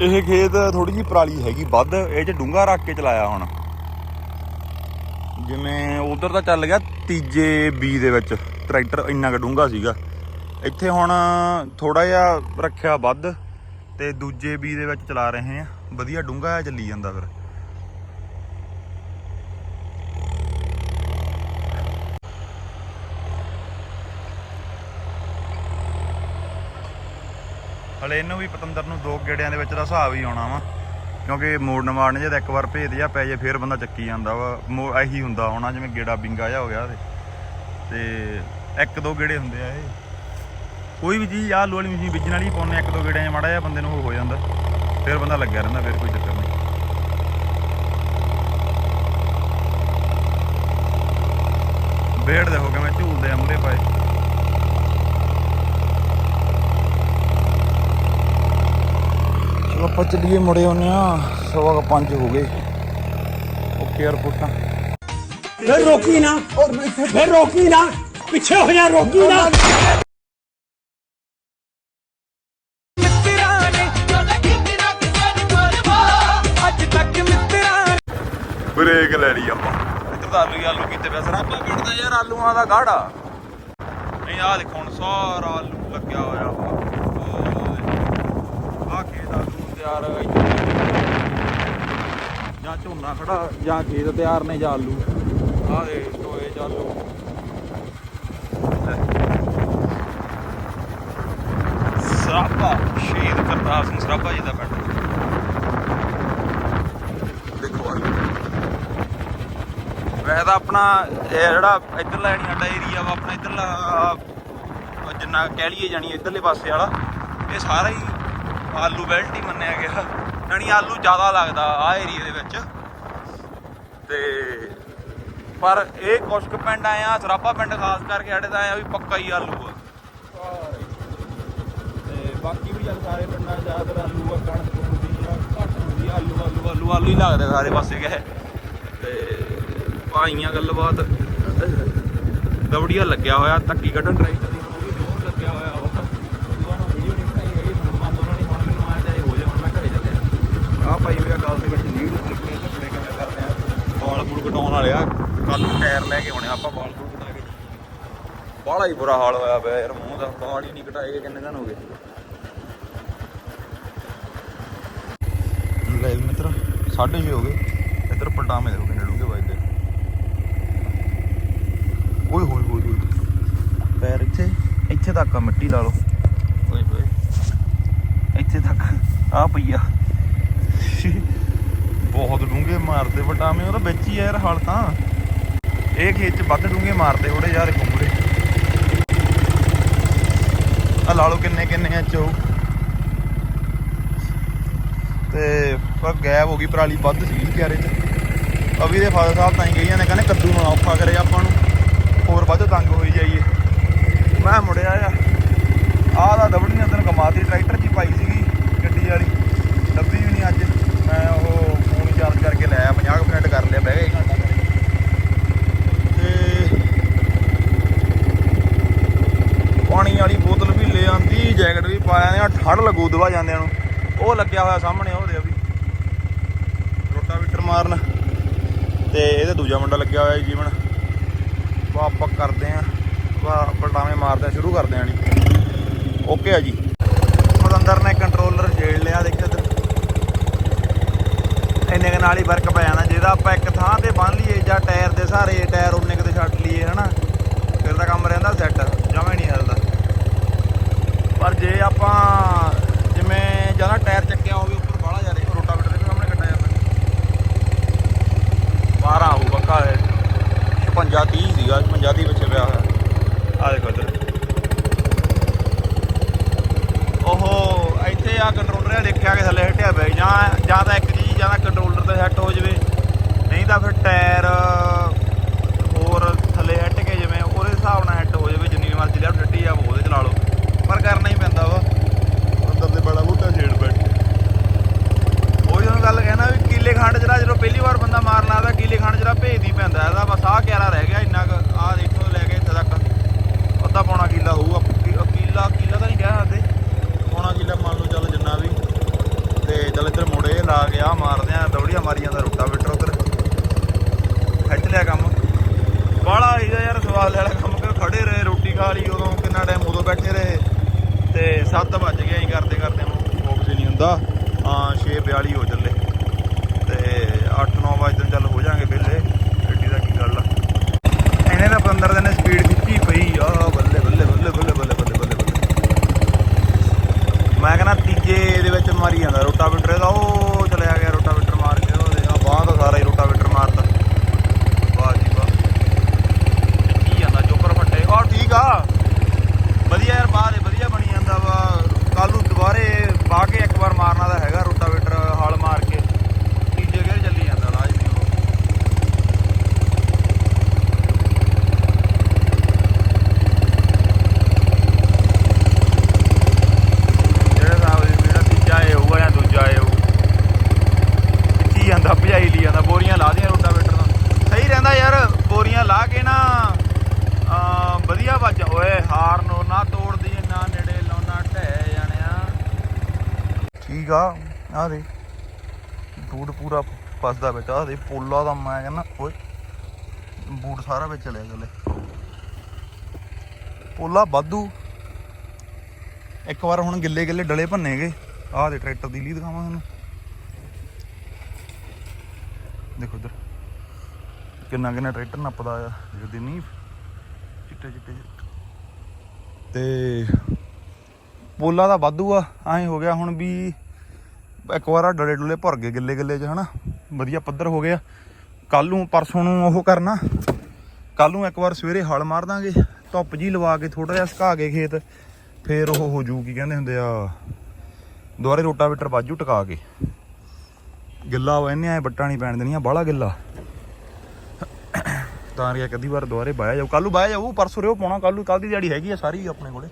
Speaker 1: ਇਹ ਖੇਤ ਥੋੜੀ ਜਿਹੀ ਪਰਾਲੀ ਹੈਗੀ ਵੱਧ, ਇਹ ਚ ਡੂੰਗਾ ਰੱਖ ਕੇ ਚਲਾਇਆ ਹੁਣ। ਜਿਵੇਂ ਉਧਰ ਤਾਂ ਚੱਲ ਗਿਆ ਤੀਜੇ ਬੀ ਦੇ ਵਿੱਚ, ਟਰੈਕਟਰ ਇੰਨਾ ਕੁ ਡੂੰਗਾ ਸੀਗਾ। ਇੱਥੇ ਹੁਣ ਥੋੜਾ ਜਿਹਾ ਰੱਖਿਆ ਵੱਧ, ਤੇ ਦੂਜੇ ਬੀ ਦੇ ਵਿੱਚ ਚਲਾ ਰਹੇ ਆ ਵਧੀਆ ਡੂੰਗਾ ਚੱਲੀ ਜਾਂਦਾ ਫਿਰ। ਹਲੇ ਇਹਨੂੰ ਵੀ ਪਤੰਦਰ ਨੂੰ ਦੋ ਗੇੜਿਆਂ ਦੇ ਵਿੱਚ ਦਾ ਹਿਸਾਬ ਹੀ ਆਉਣਾ ਵਾ। ਕਿਉਂਕਿ ਮੋੜਨ ਮਾੜਨ ਜੇ ਤਾਂ ਇੱਕ ਵਾਰ ਭੇਜ ਜਾ ਪੈ ਜੇ, ਫੇਰ ਬੰਦਾ ਚੱਕੀ ਜਾਂਦਾ ਵਾ। ਮੋ ਇਹੀ ਹੁੰਦਾ ਹੋਣਾ, ਜਿਵੇਂ ਗੇੜਾ ਬਿੰਗਾ ਜਾ ਹੋ ਗਿਆ ਤੇ। ਇੱਕ ਦੋ ਗੇੜੇ ਹੁੰਦੇ ਆ ਇਹ। ਕੋਈ ਵੀ ਚੀਜ਼ ਆ ਆਲੂ ਵਾਲੀ ਮਸ਼ੀਨ ਬੀਜਣ ਵਾਲੀ ਪਾਉਣੇ ਇੱਕ ਦੋ ਗੇੜਿਆਂ 'ਚ ਮਾੜਾ ਜਿਹਾ ਬੰਦੇ ਨੂੰ ਉਹ ਹੋ ਜਾਂਦਾ। ਫਿਰ ਬੰਦਾ ਲੱਗਿਆ ਰਹਿੰਦਾ, ਫਿਰ ਕੋਈ ਚੱਕਰ ਨਹੀਂ। ਬੇੜ ਗਏ ਮੈਂ ਝੂਲਦੇ ਆ ਮੂਰੇ ਪਾਏ।
Speaker 3: ਚਲੋ ਆਪਾਂ ਚੱਲੀਏ ਮੁੜੇ ਆਉਂਦੇ ਆ ਸਵਾ ਕੁ ਪੰਜ ਹੋ ਗਏ। ਓਕੇ 에어ਪੋਰਟਾਂ
Speaker 4: ਫਿਰ ਰੋਕੀ ਨਾ ਫਿਰ ਰੋਕੀ ਨਾ ਪਿੱਛੇ ਹੋ ਜਾ ਰੋਕੀ ਨਾ।
Speaker 5: ਮਿੱਤਰਾਂ ਨੇ ਜਦੋਂ ਕਿੰਨਾ ਕਿਸੇ ਪਰਵਾ ਅੱਜ ਤੱਕ ਮਿੱਤਰਾਂ
Speaker 1: ਬ੍ਰੇਕ ਲੈ ਲਈ ਆਪਾਂ। ਇੱਧਰ ਤਾਂ ਆਲੂ ਆਲੂ ਕੀਤੇ ਪਿਆ ਸਰਾਪਾ ਪਿੰਡ ਦਾ ਯਾਰ ਆਲੂਆਂ ਦਾ ਗਾੜਾ। ਨਹੀਂ ਆਹ ਦੇਖੋ ਹੁਣ ਸਾਰਾ ਆਲੂ ਲੱਗਿਆ ਹੋਇਆ ਆ ਤਿਆਰ ਜਾਂ ਝੋਨਾ ਖੜਾ, ਜਾਂ ਖੇਤ ਤਿਆਰ ਨੇ ਜਾਂ ਆਲੂ। ਆਹ ਦੇ ਟੋਏ ਚ ਆਲੂ। ਸਰਾਪਾ ਸ਼ਹੀਦ ਕਰਤਾਰ ਸਿੰਘ ਸਰਾਪਾ ਜੀ ਦਾ ਪਿੰਡ। ਦੇਖੋ ਆਲੂ ਵੈਸੇ ਤਾਂ ਆਪਣਾ ਇਹ ਜਿਹੜਾ ਇੱਧਰਲਾ ਨਹੀਂ ਸਾਡਾ ਏਰੀਆ ਵਾ, ਆਪਣਾ ਇੱਧਰਲਾ ਜਿੰਨਾ ਕਹਿ ਲਈਏ ਜਾਣੀ ਇੱਧਰਲੇ ਪਾਸੇ ਵਾਲਾ, ਇਹ ਸਾਰਾ ਹੀ ਆਲੂ ਬੈਲਟ ਹੀ ਮੰਨਿਆ ਗਿਆ। ਜਾਣੀ ਆਲੂ ਜ਼ਿਆਦਾ ਲੱਗਦਾ ਆ ਏਰੀਆ ਦੇ ਵਿੱਚ। ਤੇ ਪਰ ਇਹ ਕੁਛ ਕੁ ਪਿੰਡ ਆਇਆ ਆ ਸਰਾਪਾ ਪਿੰਡ ਖਾਸ ਕਰਕੇ ਸਾਡੇ ਤਾਂ ਆਇਆ ਵੀ ਪੱਕਾ ਹੀ ਆਲੂ ਆ। ਤੇ ਬਾਕੀ ਵੀ ਜਦ ਸਾਰੇ ਪਿੰਡਾਂ ਜ਼ਿਆਦਾਤਰ ਆਲੂ ਆ, ਕਣਕ ਹੁੰਦੀ ਆ, ਘੱਟ ਹੁੰਦੀ ਆਲੂ ਆਲੂ ਆਲੂ ਆਲੂ ਹੀ ਲੱਗਦੇ ਸਾਰੇ ਪਾਸੇ ਗਏ। ਤੇ ਭਾਈਆਂ ਗੱਲਬਾਤ, ਦਵੜੀਆ ਲੱਗਿਆ ਹੋਇਆ, ਧੱਕੀ ਕੱਢਣ ਟਰੈਕਟਰ ਦੀ ਉਹ ਵੀ ਜ਼ੋਰ ਲੱਗਿਆ ਹੋਇਆ ਉਹ ਉਹਨਾਂ ਨੂੰ ਵੀਡੀਓ ਨਹੀਂ ਬਣਾਈ ਹੈਗੀ ਤੁਹਾਨੂੰ ਬੰਦ ਉਹਨਾਂ ਨੇ ਹੁਣ ਮੈਨੂੰ ਆਇਆ ਜਾਏ ਹੋ ਜਾ ਹੁਣ ਮੈਂ ਘਰੇ ਚੱਲਿਆ ਆ ਪਾਈ ਮੇਰਾ ਗੱਲ ਦੇ ਵਿੱਚ ਲੀਡ ਨਿਕਲੇ ਕੱਪੜੇ ਕਿਵੇਂ ਕਰਦੇ ਆ ਬਾਲ ਬੂਲ ਕਟਾਉਣ ਵਾਲੇ ਆ। ਕੱਲ ਨੂੰ ਟਾਇਰ ਲੈ ਕੇ ਆਉਣੇ ਆਪਾਂ ਬਾਲ ਬੂਲ ਕਟਾ ਕੇ। ਬਾਹਲਾ ਹੀ ਬੁਰਾ ਹਾਲ ਹੋਇਆ ਪਿਆ ਯਾਰ, ਮੂੰਹ ਦਾ ਬਾਲ ਹੀ ਨਹੀਂ ਕਟਾਏ, ਕਿੰਨੇ ਦਿਨ ਹੋ ਗਏ? ਲੈ ਮਿੱਤਰ 6:30 ਹੋ ਗਏ। ਇੱਧਰ ਪਲਟਾਵੇਂ ਦੇ ਰੁਕੇ ਨੇੜੂਗੇ ਵੱਜਦੇ ਓਏ ਹੋਏ ਹੋਏ ਹੋਏ। ਪੈਰ ਇੱਥੇ ਇੱਥੇ ਤੱਕ ਆ, ਮਿੱਟੀ ਲਾ ਲਓ। ਓਏ ਹੋਏ। ਇੱਥੇ ਤੱਕ ਆ। ਪਈਆ ਬਹੁਤ ਡੂੰਘੇ ਮਾਰਦੇ ਵਟਾਵੇਂ ਉਹਦਾ ਵਿੱਚ ਹੀ ਆ ਯਾਰ ਹਾਲ ਤਾਂ। ਇਹ ਖੇਤ ਚ ਵੱਧ ਡੂੰਘੇ ਮਾਰਦੇ ਥੋੜੇ ਯਾਰ ਕੁੰਗੜੇ ਆ ਲਾ ਲਓ ਕਿੰਨੇ ਕਿੰਨੇ ਇੰਚ ਹੋਊ ਤੇ ਪਰ ਗਾਇਬ ਹੋ ਗਈ ਪਰਾਲੀ, ਵੱਧ ਸੀ ਕਿਆਰੇ ਚ। ਅਭੀ ਦੇ ਫਾਦਰ ਸਾਹਿਬ ਤਾਂ ਹੀ ਗਈਆਂ ਨੇ, ਕਹਿੰਦੇ ਕੱਦੂ ਨੂੰ ਔਖਾ ਕਰੇ ਆਪਾਂ ਨੂੰ। ਹੋਰ ਵੱਧ ਤੰਗ ਹੋਈ ਜਾਈਏ। ਮੈਂ ਮੁੜਿਆ ਆ। ਆਹ ਦਾ ਦਬੜੀਆਂ ਤੈਨੂੰ ਕਮਾਤੀ ਟਰੈਕਟਰ 'ਚ ਹੀ ਪਾਈ ਸੀਗੀ ਗੱਡੀ ਵਾਲੀ ਲੱਭੀ ਵੀ ਨਹੀਂ ਅੱਜ ਮੈਂ ਉਹ ਫੋਨ ਚਾਰਜ ਕਰਕੇ ਲੈ ਆਇਆ 50 ਕੁ ਮਿੰਟ ਕਰ ਲਿਆ ਬਹਿ ਗਏ ਘੰਟਾ ਕਰੇ ਤੇ ਪਾਣੀ ਵਾਲੀ ਬੋਤਲ ਵੀ ਲੈ ਆਂਦੀ ਜੈਕਟ ਵੀ ਪਾਇਆ ਨੇ ਠੜ ਜਾਂਦਿਆਂ ਨੂੰ। ਉਹ ਲੱਗਿਆ ਹੋਇਆ ਸਾਹਮਣੇ ਉਹਦੇ ਵੀ। ਰੋਟਾਵੀਟਰ ਮਾਰਨ। ਤੇ ਇਹਦੇ ਦੂਜਾ ਮੁੰਡਾ ਲੱਗਿਆ ਹੋਇਆ ਜੀਵਨ। ਵਾ ਆਪਾਂ ਕਰਦੇ ਆਂ। ਵਾ ਮਾਰਦੇ ਸ਼ੁਰੂ ਕਰਦੇ ਆਂ ਜੀ। ਓਕੇ ਆ ਜੀ। ਪਤੰਦਰ ਨੇ ਕੰਟਰੋਲਰ ਛੇੜ ਲਿਆ, ਦੇਖ ਇੰਨੇ ਕੁ ਨਾਲ ਹੀ ਵਰਕ ਪੈ ਜਾਣਾ। ਜਿਹਦਾ ਆਪਾਂ ਇੱਕ ਥਾਂ ਤੇ ਬੰਨ ਲਈਏ, ਜਾਂ ਟਾਇਰ ਦੇ ਸਹਾਰੇ ਟਾਇਰ ਉਹਨੇ ਕਿਤੇ ਛੱਡ ਲਈਏ, ਹਨਾ। ਫਿਰ ਤਾਂ ਕੰਮ ਰਹਿੰਦਾ ਸੈੱਟ ਜਮਾ ਨਹੀਂ ਹਿਲਦਾ। ਪਰ ਜੇ ਆਪਾਂ ਜ਼ਿਆਦਾ ਟਾਇਰ ਚੱਕਿਆ ਹੋਵੇ, ਉੱਪਰ ਬਾਹਲਾ ਜਾ ਰਿਹਾ ਰੋਟਾਵੇਟਰ ਦੇ ਸਾਹਮਣੇ ਕੱਟਿਆ ਜਾਂਦਾ। 12 ਆਊ ਪੱਕਾ ਹੈ। 56 30 ਸੀਗਾ 56 ਦੀ ਪਿੱਛੇ ਪਿਆ ਹੋਇਆ। ਆ ਦੇਖੋ ਇੱਧਰ। ਉਹ ਇੱਥੇ ਆ ਕੰਟਰੋਲਰ ਦੇਖਿਆ ਕਿ ਥੱਲੇ ਹਟਿਆ ਪਿਆ ਜਾਂ ਜਾਂ ਤਾਂ ਇੱਕ ਚੀਜ਼, ਜਾਂ ਤਾਂ ਕੰਟਰੋਲਰ ਤੇ ਸੈੱਟ ਹੋ ਜਾਵੇ। ਨਹੀਂ ਤਾਂ ਫਿਰ ਟਾਇਰ ਹੋਰ ਥੱਲੇ ਹਟ ਕੇ ਜਿਵੇਂ ਉਹਦੇ ਹਿਸਾਬ ਨਾਲ ਹੱਟ ਹੋ ਜਾਵੇ ਜਿੰਨੀ ਮਰਜ਼ੀ ਲੈਫਟ ਡੱਟੀ ਆ ਉਹਦੇ ਚਲਾ ਲਓ ਪਰ ਕਰਨਾ ਹੀ ਪੈਂਦਾ ਵਾ ਅੰਦਰ ਦੇ ਬੜਾ ਬੂਟਾ ਛੇੜ ਬੈਠ ਉਹ ਜਦੋਂ ਗੱਲ ਕਹਿਣਾ ਵੀ ਕੀਲੇ ਖੰਡ ਜਿਹੜਾ ਜਦੋਂ ਪਹਿਲੀ ਵਾਰ ਬੰਦਾ ਮਾਰਨ ਆਦਾ ਕੀਲੇ ਖੰਡ ਜਿਹੜਾ ਭੇਜਦੀ ਪੈਂਦਾ, ਇਹਦਾ ਬਸ ਆਹ ਕਿਆਰਾ ਰਹਿ ਗਿਆ, ਇੰਨਾ ਕੁ ਆਹ ਦੇਖੋ ਲੈ ਕੇ ਇੱਥੇ ਤੱਕ। ਅੱਧਾ ਪੌਣਾ ਕੀਲਾ ਹੋਊਗਾ ਕੀਲਾ ਕੀਲਾ ਤਾਂ ਨਹੀਂ ਕਹਿ ਸਕਦੇ ਪੌਣਾ ਕੀਲਾ ਮੰਨ ਲਓ ਚੱਲ ਜਿੰਨਾ ਵੀ। ਤੇ ਚੱਲ ਇੱਧਰ ਮੁੜੇ ਲਾ ਕੇ ਆ ਮਾਰਦੇ ਆ, ਦੌੜੀਆਂ ਮਾਰੀ ਜਾਂਦਾ ਰੋਟਾ ਬਿਟਰ ਉਧਰ। ਖਿੱਚ ਲਿਆ ਕੰਮ। ਬਾਹਲਾ ਇਹਦਾ ਯਾਰ ਸਵਾਲ ਵਾਲਾ ਕੰਮ ਕਰ ਖੜੇ ਰਹੇ, ਰੋਟੀ ਖਾ ਲਈ ਉਦੋਂ, ਕਿੰਨਾ ਟਾਈਮ ਉਦੋਂ ਬੈਠੇ ਰਹੇ। ਤੇ 7 ਵੱਜ ਗਏ ਅਸੀਂ ਕਰਦੇ ਕਰਦੇ ਨੂੰ ਫੋਕਸ ਨਹੀਂ ਹੁੰਦਾ। ਹਾਂ 6:42 ਹੋ ਚੱਲੇ। 8-9 ਵਜੇ ਤੱਕ ਚੱਲ ਹੋ ਜਾਾਂਗੇ ਵਿਹਲੇ। ਗੱਡੀ ਦਾ ਕੀ ਗੱਲ ਆ? ਇਹਨੇ ਤਾਂ 15 ਦਿਨ ਸਪੀਡ ਖਿੱਚੀ ਪਈ ਆ, ਬੱਲੇ ਬੱਲੇ ਬੱਲੇ ਬੱਲੇ ਬੱਲੇ ਬੱਲੇ ਬੱਲੇ ਬੱਲੇ। ਮੈਂ ਕਹਿੰਦਾ ਤੀਜੇ ਦੇ ਵਿੱਚ ਮਾਰੀ ਜਾਂਦਾ ਰੋਟਾਵੇਟਰ, ਇਹਦਾ ਉਹ ਚਲਿਆ ਗਿਆ ਰੋਟਾਵੇਟਰ ਮਾਰ ਕੇ, ਉਹਦੇ ਆ ਬਾਹ ਦਾ ਸਾਰਾ ਹੀ ਰੋਟਾਵੇਟਰ ਮਾਰਦਾ ਵਾਹ ਜੀ ਵਾਹ। ਕੀ ਜਾਂਦਾ ਚੋਪਰ ਫੱਟੇ। ਆ ਠੀਕ ਆ ਵਧੀਆ ਯਾਰ ਬਾਹਰ ਵਧੀਆ ਬਣੀ ਜਾਂਦਾ ਵਾ ਕੱਲ ਨੂੰ ਦੁਬਾਰੇ ਪਾ ਕੇ ਇੱਕ ਵਾਰ ਮਾਰਨਾ ਤਾਂ ਹੈਗਾ ਰੋਟਾਵੇਟਰ
Speaker 3: ਠੀਕ ਆ ਆ ਦੇ ਬੂਟ ਪੂਰਾ ਫਸਦਾ ਵਿੱਚ ਆ ਦੇ ਪੋਲਾ ਦਾ ਮੈਂ ਕਹਿੰਦਾ, ਓਏ, ਬੂਟ ਸਾਰਾ ਵਿੱਚ ਚਲਿਆ ਗਲੇ ਪੋਲਾ ਵਾਧੂ। ਇੱਕ ਵਾਰ ਹੁਣ ਗਿੱਲੇ ਗਿੱਲੇ ਡਲੇ ਭੰਨੇਗੇ। ਆਹ ਦੇ ਟਰੈਕਟਰ ਦੀ ਲੀ ਦਿਖਾਵਾਂ ਤੁਹਾਨੂੰ। ਦੇਖੋ ਇੱਧਰ। ਕਿੰਨਾ ਕਿੰਨਾ ਟਰੈਕਟਰ ਨੱਪਦਾ ਆ ਜਿਹਦੀ ਨਹੀਂ ਚਿੱਟੇ ਚਿੱਟੇ। ਤੇ ਪੋਲਾ ਦਾ ਵਾਧੂ ਆ, ਐਂ ਹੋ ਗਿਆ ਹੁਣ ਵੀ ਇੱਕ ਵਾਰ ਆ ਡਲੇ ਡੁਲੇ ਭਰ ਗਏ ਗਿੱਲੇ ਗਿੱਲੇ ਚ ਹਨਾ? ਵਧੀਆ ਪੱਧਰ ਹੋ ਗਿਆ ਕੱਲ ਨੂੰ, ਪਰਸੋਂ ਨੂੰ ਉਹ ਕਰਨਾ। ਕੱਲ ਨੂੰ ਇੱਕ ਵਾਰ ਸਵੇਰੇ ਹਲ ਮਾਰ ਦਾਂਗੇ, ਧੁੱਪ ਜੀ ਲਵਾ ਕੇ ਥੋੜਾ ਜਿਹਾ ਸੁਕਾ ਕੇ ਖੇਤ। ਫੇਰ ਉਹ ਹੋ ਜੂ, ਕੀ ਕਹਿੰਦੇ ਹੁੰਦੇ ਆ, ਦੁਬਾਰੇ ਰੋਟਾਵੇਟਰ ਬਾਜੂ ਟਿਕਾ ਕੇ। ਗਿੱਲਾ ਹੋ ਇਹਨੇ ਐ ਬੱਟਾਂ ਨਹੀਂ ਪੈਣ ਦੇਣੀਆਂ, ਬਾਹਲਾ ਗਿੱਲਾ। ਤਾਂ ਰਿਆ ਕਦੀ ਵਾਰ ਦੁਬਾਰੇ ਬਾਇਆ ਜਾਊ। ਕੱਲੂ ਨੂੰ ਬਾਇਆ ਜਾਊ, ਪਰਸੋਂ ਰਿਓ ਪਾਉਣਾ ਕੱਲੂ ਨੂੰ ਕੱਲ ਦੀ ਦਿਹਾੜੀ ਹੈਗੀ ਆ ਸਾਰੀ ਆਪਣੇ ਕੋਲੇ।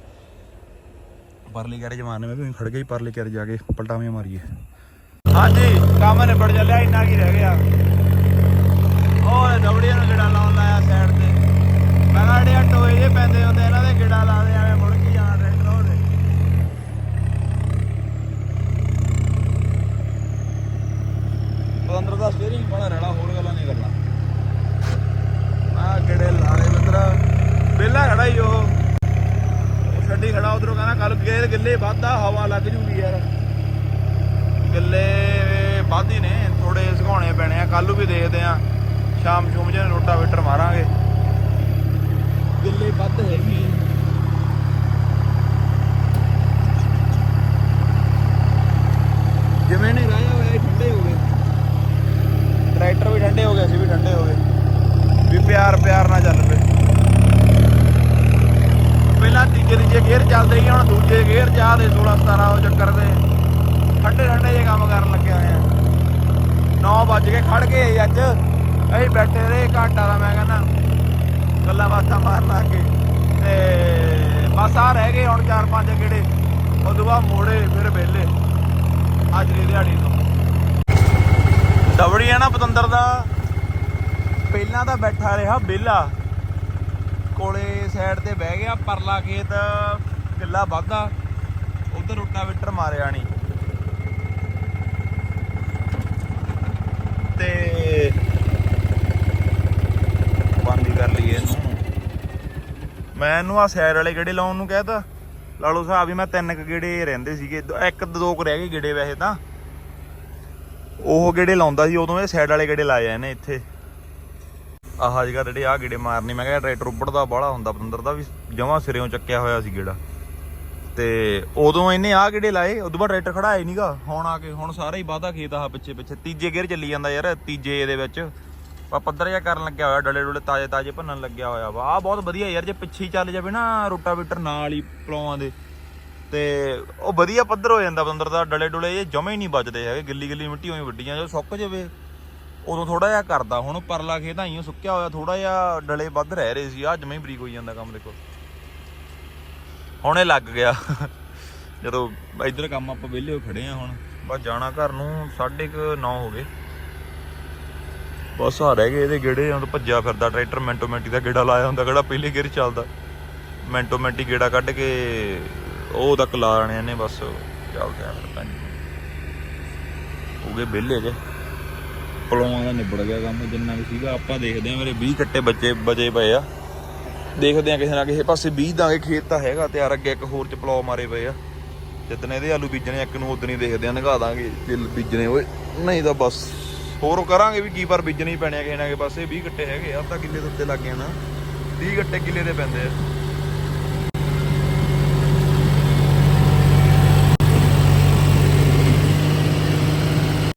Speaker 3: ਪਰਲੀ ਕਰੇ ਜਮਾਨੇ ਮੈਂ ਵੀ ਉਈਂ ਖੜ ਗਿਆ ਹੀ ਪਰਲੇ ਜਾ ਕੇ ਪਲਟਾਵੇਂ ਮਾਰੀਏ।
Speaker 1: ਹਾਂਜੀ, ਕੰਮ ਨਿਬੜ ਚੱਲਿਆ ਇੰਨਾ ਕੀ ਰਹਿ ਗਿਆ। ਉਹ ਦਵੜੀਆਂ ਨੂੰ ਗੇੜਾ ਲਾਉਣ ਲਾਇਆ ਸਾਈਡ ਤੇ। ਮੈਂ ਕਿਹਾ ਜਿਹੜੇ ਟੋਏ ਜੇ ਪੈਂਦੇ ਹੁੰਦੇ, ਇਹਨਾਂ ਦੇ ਗੇੜਾ ਲਾ ਦੇ
Speaker 3: 50 ਦੇ
Speaker 1: 16 17 ਉਹ ਚੱਕਰ ਦੇ। ਠੰਡੇ ਠੰਡੇ ਜੇ ਕੰਮ ਕਰਨ ਲੱਗੇ ਹੋਏ ਆ। 9 ਵਜ ਕੇ ਖੜ ਗਏ ਅੱਜ। ਅਸੀਂ ਬੈਠੇ ਰਹੇ ਘੰਟਾ ਦਾ, ਮੈਂ ਕਹਿੰਦਾ, ਗੱਲਾਂ ਬਾਤਾਂ ਮਾਰ ਲਾ ਕੇ ਤੇ ਬਸ ਆ ਰਹਿ ਗਏ ਹੁਣ ਚਾਰ ਪੰਜ ਕਿਹੜੇ ਉਦੋਂ ਬਾਅਦ ਮੋੜੇ, ਫਿਰ ਵਿਹਲੇ। ਅੱਜ ਦੀ ਦਿਹਾੜੀ ਤੋਂ। ਦਵੜੀ ਆ ਨਾ ਪਤੰਦਰ ਦਾ। ਪਹਿਲਾਂ ਤਾਂ ਬੈਠਾ ਰਿਹਾ ਬੇਲਾ ਕੋਲੇ ਸਾਈਡ ਤੇ ਬਹਿ ਗਿਆ, ਪਰਲਾ ਖੇਤ ਕਿੱਲਾ ਵਾਧਾ। ਉਧਰ ਰੋਟਾਵੇਟਰ ਮਾਰਿਆ ਨਹੀਂ ਤੇ ਬੰਦ ਕਰ ਲਈਏ ਇਹਨੂੰ। ਮੈਂ ਇਹਨੂੰ ਆ ਸਾਈਡ ਵਾਲੇ ਗੇੜੇ ਲਾਉਣ ਨੂੰ ਕਹਿਤਾ। ਲਾ ਲਓ ਸਾਹਿਬ ਵੀ ਮੈਂ ਤਿੰਨ ਕੁ ਗੇੜੇ ਰਹਿੰਦੇ ਸੀਗੇ। ਇੱਕ ਦੋ ਕੁ ਰਹਿ ਗਏ ਗੇੜੇ ਵੈਸੇ ਤਾਂ। ਉਹ ਗੇੜੇ ਲਾਉਂਦਾ ਸੀ, ਉਦੋਂ ਇਹ ਸਾਈਡ ਵਾਲੇ ਗੇੜੇ ਲਾਏ ਆ ਇਹਨੇ ਇੱਥੇ। ਆਹ ਜਗ੍ਹਾ ਜਿਹੜੇ ਆ ਗੇੜੇ ਮਾਰਨੇ, ਮੈਂ ਕਿਹਾ ਟਰੈਕਟਰ ਉੱਪੜਦਾ ਬਾਹਲਾ ਹੁੰਦਾ, ਪਤੰਦਰ ਦਾ ਵੀ ਜਮਾ ਸਿਰਿਓਂ ਚੱਕਿਆ ਹੋਇਆ ਸੀ ਗੇੜਾ। ਤੇ ਉਦੋਂ ਇਹਨੇ ਆ ਕਿਹੜੇ ਲਾਏ? ਉਦੋਂ ਬਾਅਦ ਟਰੈਕਟਰ ਖੜਾਇਆ ਨਹੀਂਗਾ ਹੁਣ ਆ ਕੇ, ਹੁਣ ਸਾਰਾ ਹੀ ਵਾਧਾ ਖੇਤ ਆ ਪਿੱਛੇ ਪਿੱਛੇ। ਤੀਜੇ ਗੇਅਰ ਚੱਲੀ ਜਾਂਦਾ ਯਾਰ, ਤੀਜੇ ਇਹਦੇ ਵਿੱਚ। ਆ ਪੱਧਰ ਜਿਹਾ ਕਰਨ ਲੱਗਿਆ ਹੋਇਆ, ਡਲੇ ਡੁਲੇ ਤਾਜੇ ਤਾਜੇ ਭੰਨਣ ਲੱਗਿਆ ਹੋਇਆ ਵਾ। ਆ ਬਹੁਤ ਵਧੀਆ ਯਾਰ, ਜੇ ਪਿੱਛੇ ਚੱਲ ਜਾਵੇ ਨਾ ਰੋਟਾਵੇਟਰ ਨਾਲ ਹੀ ਪਲੌਆਂ ਦੇ। ਤੇ ਉਹ ਵਧੀਆ ਪੱਧਰ ਹੋ ਜਾਂਦਾ ਬੰਦਰ ਦਾ, ਡਲੇ ਡੁਲੇ ਇਹ ਜਮੇ ਹੀ ਨਹੀਂ ਵੱਜਦੇ ਹੈਗੇ। ਗਿੱਲੀ ਗਿੱਲੀ ਮਿੱਟੀ ਹੋਈ ਵੱਡੀਆਂ ਜੋ ਸੁੱਕ ਜਾਵੇ, ਉਦੋਂ ਥੋੜਾ ਜਿਹਾ ਕਰਦਾ। ਹੁਣ ਪਰਲਾ ਖੇਤਾਂ ਹੀ ਸੁੱਕਿਆ ਹੋਇਆ ਥੋੜਾ ਜਿਹਾ ਡਲੇ ਵੱਧ ਰਹਿ ਰਹੇ ਸੀ। ਆ ਜਮੇ ਹੀ ਬਰੀਕ ਹੋਈ ਜਾਂਦਾ ਕੰਮ ਦੇਖੋ। ਹੁਣੇ ਲੱਗ ਗਿਆ। ਜਦੋਂ ਇੱਧਰ ਕੰਮ ਆਪਾਂ ਵਿਹਲੇ ਹੋ ਖੜੇ ਆ ਹੁਣ। ਬਸ ਜਾਣਾ ਘਰ ਨੂੰ 9:30 ਹੋ ਗਏ। ਬਸ ਆ ਰਹਿ ਗਏ ਇਹਦੇ ਗੇੜੇ, ਹੁਣ ਭੱਜਿਆ ਫਿਰਦਾ ਟਰੈਕਟਰ, ਮੈਂਟੋ ਮੈਂਟੀ ਦਾ ਗੇੜਾ ਲਾਇਆ ਹੁੰਦਾ, ਕਿਹੜਾ ਪਹਿਲੇ ਗੇਰ ਚੱਲਦਾ। ਮੈਂਟੋ ਮੈਂਟੀ ਗੇੜਾ ਕੱਢ ਕੇ ਉਹ ਤੱਕ ਲਾ ਆਣੇ ਨੇ ਬਸ ਚੱਲਦੇ ਆ ਫਿਰ ਹੋ ਗਏ ਵਿਹਲੇ ਜੇ। ਪਲੋਆਂ ਦਾ ਨਿਬੜ ਗਿਆ ਕੰਮ, ਜਿੰਨਾ ਵੀ ਸੀਗਾ, ਆਪਾਂ ਦੇਖਦੇ ਆ ਮੇਰੇ 20 ਕੱਟੇ ਬੱਚੇ ਬਜੇ ਪਏ ਆ। ਦੇਖਦੇ ਆ ਕਿਸੇ ਨਾ ਕਿਸੇ ਪਾਸੇ ਬੀਜ ਦਾਂਗੇ, ਖੇਤ ਤਾਂ ਹੈਗਾ ਤੇ ਯਾਰ ਅੱਗੇ ਇੱਕ ਹੋਰ ਚ ਪਲੋ ਮਾਰੇ ਪਏ ਆ। ਜਿੱਦਣ ਇਹਦੇ ਆਲੂ ਬੀਜਣੇ ਇੱਕ ਨੂੰ ਉਦੋਂ ਹੀ ਦੇਖਦੇ ਆ ਨਗਾ ਦਾਂਗੇ ਜੇ ਬੀਜਣੇ ਓਏ ਨਹੀਂ ਤਾਂ ਬਸ, ਹੋਰ ਕਰਾਂਗੇ ਵੀ ਕੀ ਪਰ ਬੀਜਣੇ ਹੀ ਪੈਣੇ ਆ ਕਿਸੇ ਨਾ ਕਿਸੇ ਪਾਸੇ। 20 ਗੱਟੇ ਹੈਗੇ ਆ, ਅੱਧਾ ਕਿੱਲੇ ਦੇ ਉੱਤੇ ਲੱਗ ਗਿਆ ਨਾ। 30 ਕੱਟੇ ਕਿੱਲੇ ਦੇ ਪੈਂਦੇ ਆ।